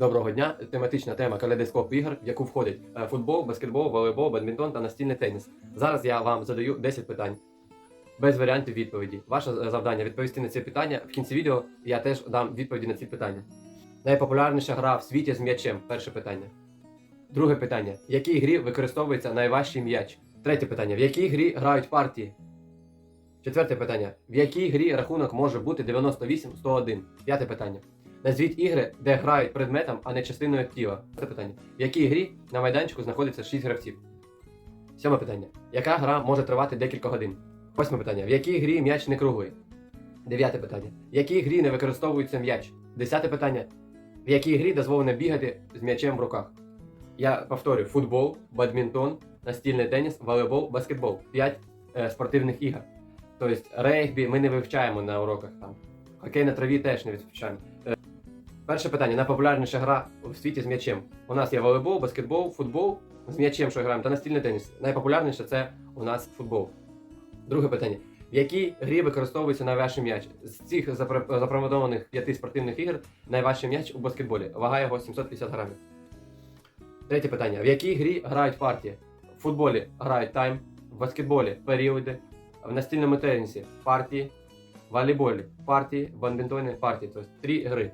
Доброго дня. Тематична тема калейдоскоп ігор, в яку входить е, футбол, баскетбол, волейбол, бадмінтон та настільний теніс. Зараз я вам задаю 10 питань без варіантів відповіді. Ваше е, завдання відповісти на ці питання. В кінці відео я теж дам відповіді на ці питання. Найпопулярніша гра в світі з м'ячем. Перше питання. Друге питання. В якій грі використовується найважчий м'яч? Третє питання. В якій грі грають партії? Четверте питання. В якій грі рахунок може бути 98-101? П'яте питання. Назвіть ігри, де грають предметом, а не частиною тіла. Це питання. В якій грі на майданчику знаходиться 6 гравців? Сьоме питання. Яка гра може тривати декілька годин? Восьме питання. В якій грі м'яч не круглий? Дев'яте питання. В якій грі не використовується м'яч? Десяте питання. В якій грі дозволено бігати з м'ячем в руках? Я повторюю: футбол, бадмінтон, настільний теніс, волейбол, баскетбол. П'ять е, спортивних ігор. Тобто регбі ми не вивчаємо на уроках там. Хокей на траві теж не вивчаємо. Перше питання: найпопулярніша гра в світі з м'ячем. У нас є волейбол, баскетбол, футбол з м'ячем, що граємо, та настільний теніс. Найпопулярніше це у нас футбол. Друге питання. В якій грі використовується найважчий м'яч? З цих запро- запропонованих п'яти спортивних ігор найважчий м'яч у баскетболі. Вага його 750 грамів. Третє питання. В якій грі грають партії? В футболі грають тайм, в баскетболі періоди, в настільному тенісі партії, в волейболі партії, в бадмінтоні партії. Тобто три гри.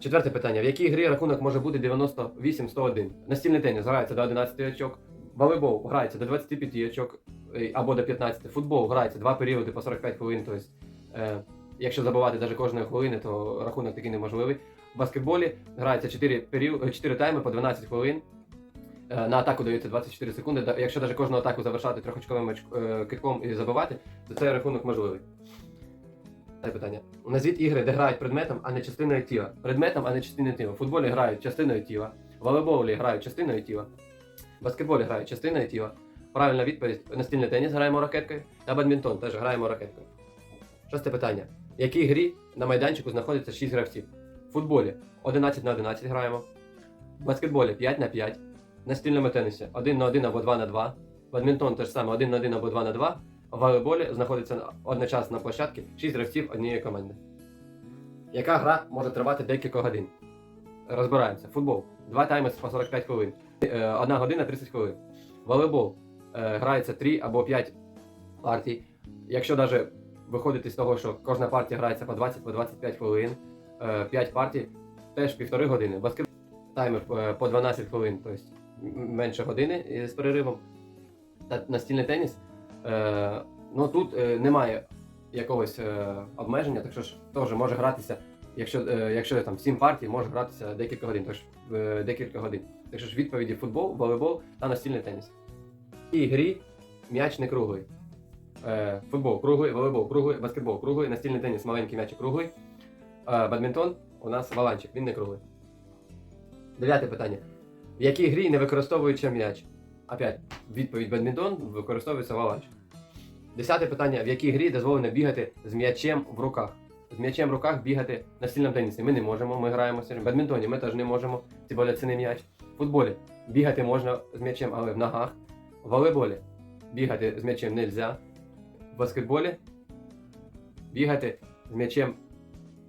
Четверте питання. В якій грі рахунок може бути 98-101? Настільний теніс грається до 11 очок, волейбол грається до 25 очок е, або до 15. Футбол грається два періоди по 45 хвилин. Тобто, е, якщо забивати навіть кожної хвилини, то рахунок такий неможливий. В баскетболі грається 4, період, 4 тайми по 12 хвилин. Е, На атаку дається 24 секунди. Якщо навіть кожну атаку завершати трьохочковим оч- е, китком і забивати, то цей рахунок можливий. Це питання. Назвіть ігри, де грають предметом, а не частиною тіла. Предметом, а не частиною тіла. В футболі грають частиною тіла, в волейболі грають частиною тіла, в баскетболі грають частиною тіла. Правильна відповідь: настільний теніс граємо ракеткою, та бадмінтон теж граємо ракеткою. Шосте питання. В якій грі на майданчику знаходиться 6 гравців? В футболі 11 на 11 граємо, в баскетболі 5 на 5, в настільному тенісі 1 на 1 або 2 на 2, бадмінтон теж саме 1 на 1 або 2 на 2, волейболі знаходиться одночасно на площадці 6 гравців однієї команди. Яка гра може тривати декілька годин? Розбираємося. Футбол. Два тайми по 45 хвилин. Е, Одна година 30 хвилин. Волейбол. Е, Грається 3 або 5 партій. Якщо навіть виходити з того, що кожна партія грається по 20 по 25 хвилин, 5 партій, теж півтори години. Баскетбол таймер е, по 12 хвилин, тобто менше години е, з переривом. Та настільний теніс. Е, ну тут е, немає якогось е, обмеження, так що ж теж може гратися, якщо, е, якщо там 7 партій, може гратися декілька годин, тож е, декілька годин. Так що ж відповіді футбол, волейбол та настільний теніс. Цій грі м'яч не круглий. Е, футбол круглий, волейбол круглий, баскетбол круглий, настільний теніс маленький м'ячик круглий. Е, бадмінтон у нас валанчик, він не круглий. Дев'яте питання. В якій грі не використовується м'яч? Опять, відповідь бадмінтон використовується валанч. Десяте питання. В якій грі дозволено бігати з м'ячем в руках? З м'ячем в руках бігати на настільному тенісі ми не можемо, ми граємо. В бадмінтоні ми теж не можемо, тим більше це не м'яч. В футболі бігати можна з м'ячем, але в ногах. В волейболі бігати з м'ячем не можна. В баскетболі бігати з м'ячем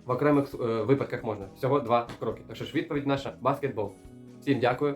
в окремих е, випадках можна. Всього два кроки. Так що ж відповідь наша баскетбол. Всім дякую.